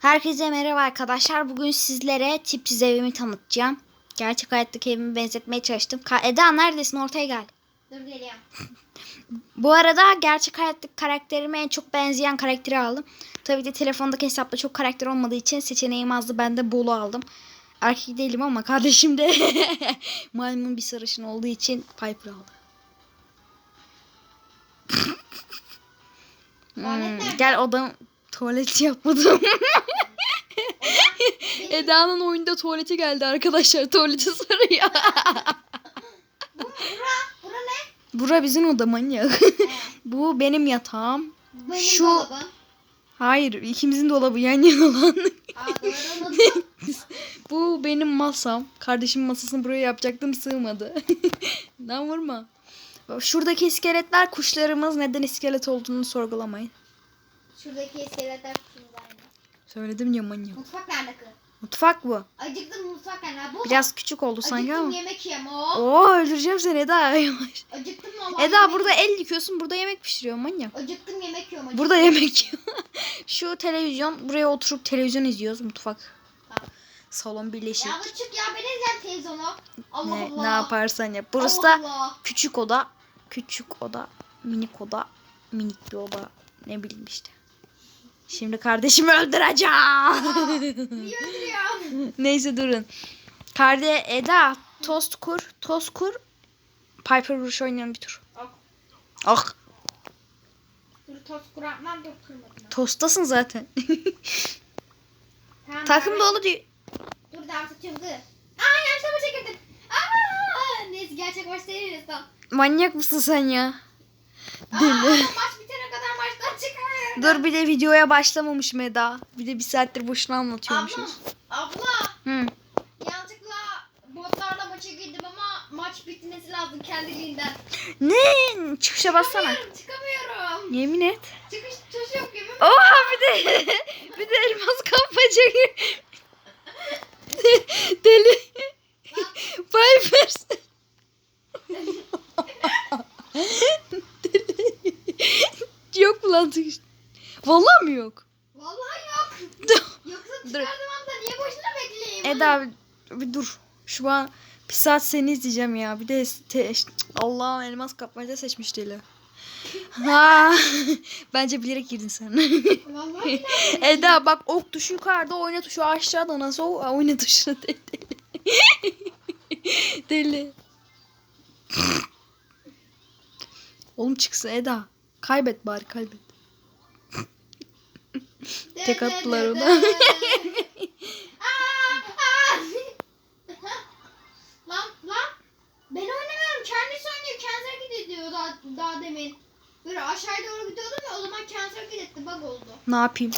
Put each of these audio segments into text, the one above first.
Herkese merhaba arkadaşlar. Bugün sizlere tipsiz evimi tanıtacağım. Gerçek hayattaki evimi benzetmeye çalıştım. Ka- Eda neredesin? Ortaya gel. Dur geliyorum. Bu arada gerçek hayattaki karakterime en çok benzeyen karakteri aldım. Tabii de telefondaki hesapta çok karakter olmadığı için seçeneğim azdı. Ben de Bolu aldım. Erkek değilim ama kardeşim de maymun bir sarışın olduğu için Piper aldı. Hmm, gel odam tuvalet yapmadım. Eda'nın oyunda tuvaleti geldi arkadaşlar. Tuvaleti sarıyor. Bu bura, bura ne? Bura bizim oda manyak. Bu benim yatağım. Benim Şu- dolabım. Hayır ikimizin dolabı yan yana lan. Aa doğru unuttum. Bu benim masam. Kardeşimin masasını buraya yapacaktım sığmadı. Lan vurma. Şuradaki iskeletler kuşlarımız. Neden iskelet olduğunu sorgulamayın. Şuradaki iskeletler kutular. Söyledim ya manyak. Mutfak nerede kız? Mutfak bu. Acıktım mutfak nerede? Bu? Biraz küçük oldu sanki Acıktım ama. yemek yiyem o. Oo öldüreceğim seni Eda. Yavaş. Acıktım valla. Eda yemek- burada el yıkıyorsun. Burada yemek pişiriyor manyak. Acıktım yemek yiyorum. Acıktım. Burada yemek. Şu televizyon. Buraya oturup televizyon izliyoruz. Mutfak. Salon birleşik. Ya çık ya ben izleyeceğim televizyonu. Allah Ne, Allah. ne yaparsan yap. Burası Allah da Allah. küçük oda. Küçük oda. Minik oda. Minik bir oda. Ne bileyim işte. Şimdi kardeşimi öldüreceğim. Neyse durun. Karde Eda tost kur. Tost kur. Piper Rush oynayalım bir tur. Al. Ah Dur toz kuratmam dur kırmadım. tostasın zaten. Tamam, Takım et. dolu diyor. Dur dansı çıldı. Aa yanlışlıkla çekildim. Aa neyse gerçek maç değiliz tam. Manyak mısın sen ya? Aa, Deli. maç bitene kadar maçtan çıkar. Dur bir de videoya başlamamışım Eda. Bir de bir saattir boşuna Abla, anlatıyormuşuz. abla Hı. yanlışlıkla botlarla maça girdim ama maç bitmesi lazım kendiliğinden. Ne? Çıkışa bassana. Çıkamıyorum. Yemin et. Çıkış tuşu yok yemin. Oha bir de bir de elmas kapmaca gir. Deli. Piper. Deli. Yok mu lan çıkış? Vallahi mi yok? Vallahi yok. Yoksa Dur. çıkardığım anda niye boşuna bekleyeyim? Eda bir, bir dur. Şu an bir saat seni izleyeceğim ya. Bir de te, Allah'ım elmas kapmaca seçmiş deli. Ha, bence bilerek girdin sen. Vallahi. Eda bak ok tuşu yukarıda oyna tuşu aşağıda nasıl oyna tuşuna deli. deli. Oğlum çıksın Eda. Kaybet bari kaybet. Tek attılar ona. Lan lan. Ben oynamıyorum. Kendisi oynuyor. Kendisi ediyor daha, daha demin. Böyle aşağıya doğru gidiyordum ya o zaman kendisi etti. Bug oldu. Ne yapayım?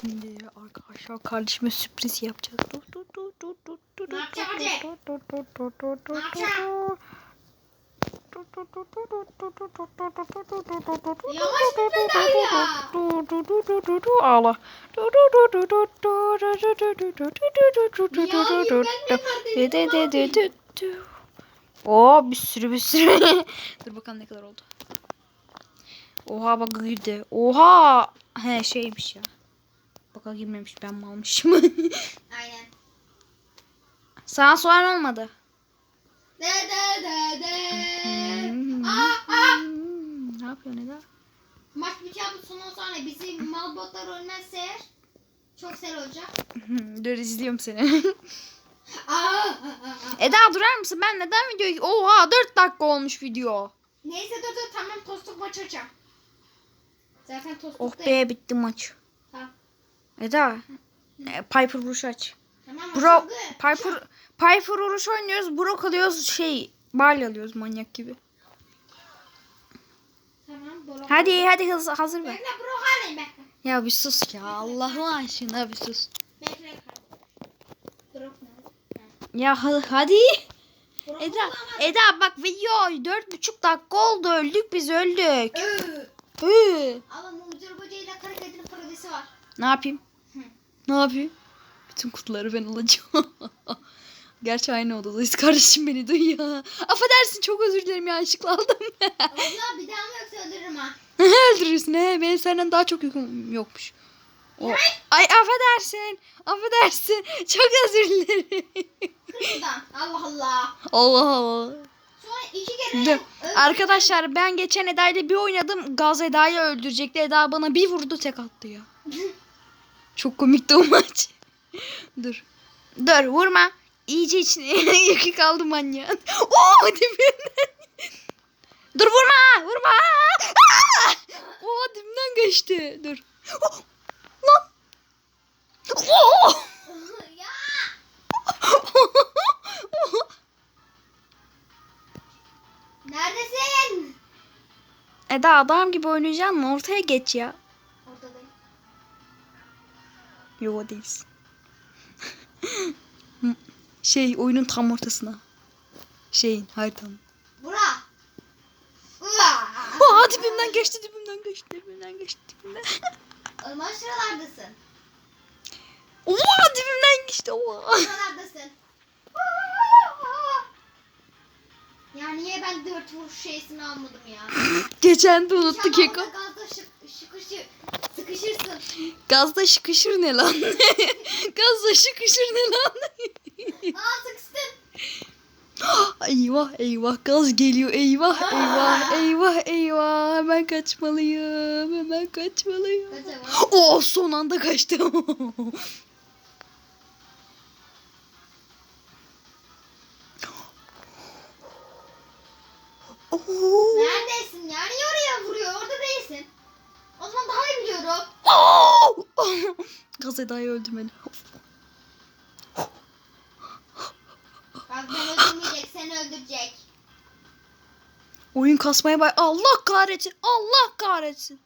Şimdi arkadaşlar kardeşime sürpriz yapacağız. Ne dur Ne yapacak? Yavaş gitme dayı. Ağla. Oo bir sürü bir sürü. Dur bakalım ne kadar oldu. Oha bak girdi. Oha. He şeymiş ya. Baka girmemiş ben mi almışım? Aynen. Sana soğan olmadı. De de de de. Ne yapıyor Eda? Maç bitiyor sondan sonra bizi mal botlar oynarsa eğer çok sel olacak. Hmm, Dur izliyorum seni. Aa, aa, aa, aa. Eda durar mısın? Ben neden videoyu... Oha 4 dakika olmuş video. Neyse dur dur tamam tostluk maç açacağım. Zaten tostluk Oh be bitti maç. Tamam. Eda. e, Piper vuruş aç. Tamam Bro, açıldı. Piper, Piper vuruş oynuyoruz. Brock alıyoruz şey. Barley alıyoruz manyak gibi. Hadi hadi hız, hazır ver. Ya bir sus ya. Allah'ın aşkına bir sus. Ya ha- hadi. Eda. Eda bak video dört buçuk dakika oldu. Öldük biz öldük. Hı. Ne yapayım? Ne yapayım? Bütün kutuları ben alacağım. Gerçi aynı odadayız. Kardeşim beni duyuyor. Affedersin çok özür dilerim yanlışlıkla aldım. Abla bir daha mı yoksa öldürürüm ha. Öldürürsün he. Benim senden daha çok yüküm yokmuş. O, ay affedersin. Affedersin. Çok özür dilerim. Kırmızıdan. Allah Allah. Allah Allah. Sonra iki kere Dur. Arkadaşlar ben geçen Eda ile bir oynadım. Gaz Eda'yı öldürecekti. Eda bana bir vurdu tek attı ya. Çok komikti o maç. Dur. Dur vurma. İyice içine yakı kaldı manyağın. Oo dibimden. Dur vurma. Vurma. Oo dibimden geçti. Dur. Oh, Lan. Oo. Neredesin? Eda adam gibi oynayacaksın mı? Ortaya geç ya. Ortadayım. Değilsin. Şey oyunun tam ortasına. Şeyin haritanın. Bura. Aa dibimden geçti dibimden geçti dibimden geçti dibimden. Orman şuralardasın. Oha dibimden geçti oha. Şuralardasın. Ya niye ben dört vuruş şeysini almadım ya? Geçen de unuttuk İnşallah Eko. orada gazda şık, sıkışır, sıkışırsın. Gazda şıkışır ne lan? Gazda şıkışır ne lan? Eyvah eyvah gaz geliyor eyvah eyvah eyvah eyvah hemen kaçmalıyım hemen kaçmalıyım. Oh son anda kaçtım. Oo. Neredesin ya? Niye oraya vuruyor? Orada değilsin. O zaman daha iyi biliyorum. Oo! Gaz Eda'yı öldürmedi. Bak ben öldürmeyecek, seni öldürecek. Oyun kasmaya bay. Allah kahretsin. Allah kahretsin.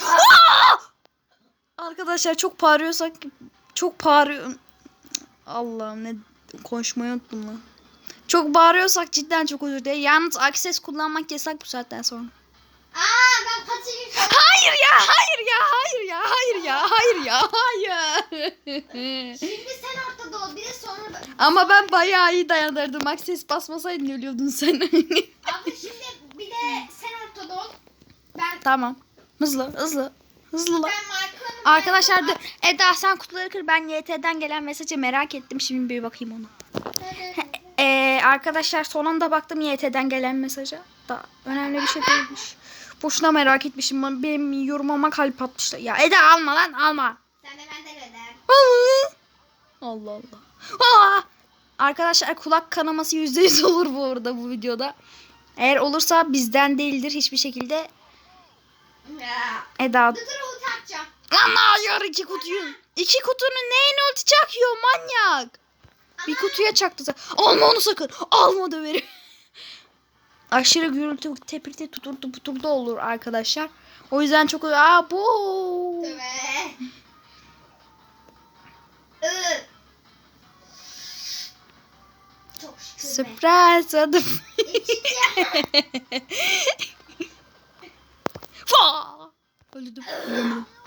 Arkadaşlar çok bağırıyorsak çok bağırıyor. Allah'ım ne konuşmayı unuttum lan. Çok bağırıyorsak cidden çok özür dilerim. Yalnız akses kullanmak yasak bu saatten sonra. Aa ben kaçayım şu Hayır ya, hayır ya, hayır ya, hayır ya, hayır ya, hayır. Şimdi ortada ol. Bir de sonra ben. Ama ben bayağı iyi dayanırdım. Akses basmasaydın ölüyordun sen. Abi şimdi bir de sen ortada ol. Ben tamam. Hızlı, hızlı. Hızlı lan. ben Arkadaşlar dur. Eda sen kutuları kır. Ben YT'den gelen mesajı merak ettim. Şimdi bir bakayım ona. Ee, arkadaşlar son anda baktım YT'den gelen mesaja. Da önemli bir şey değilmiş. Boşuna merak etmişim. Ben- Benim yorumuma kalp atmışlar. Ya Eda alma lan alma. Sen de benden öder. Allah Allah. Aa! Arkadaşlar kulak kanaması %100 olur bu arada bu videoda. Eğer olursa bizden değildir hiçbir şekilde. Eda. Lan hayır iki kutuyu. İki kutunun neyine ulti çakıyor manyak. Bir kutuya çaktı. Alma onu sakın. Alma döverim. Aşırı gürültü tepirti tuturdu puturdu olur arkadaşlar. O yüzden çok aa bu. Çok şükür. Surprise adım. Öldüm.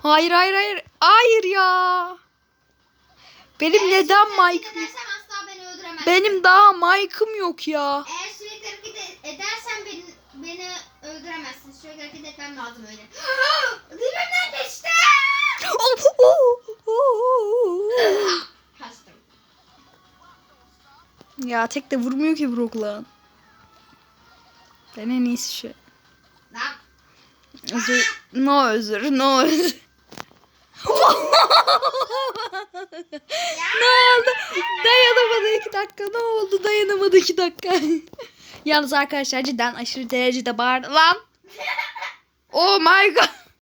Hayır hayır hayır. Hayır ya. Benim Eğer neden sürekli hareket Mike? edersen asla beni öldüremezsin. Benim daha Mike'ım yok ya. Eğer sürekli hareket e- edersen beni, beni öldüremezsin. Sürekli hareket etmem lazım öyle. Ya tek de vurmuyor ki Brock lan. Ben en iyisi. Lan. Özür. No özür. No özür. ne oldu? Dayanamadı iki dakika. Ne oldu? Dayanamadı iki dakika. Yalnız arkadaşlar cidden aşırı derecede bağırdı. Lan. Oh my god.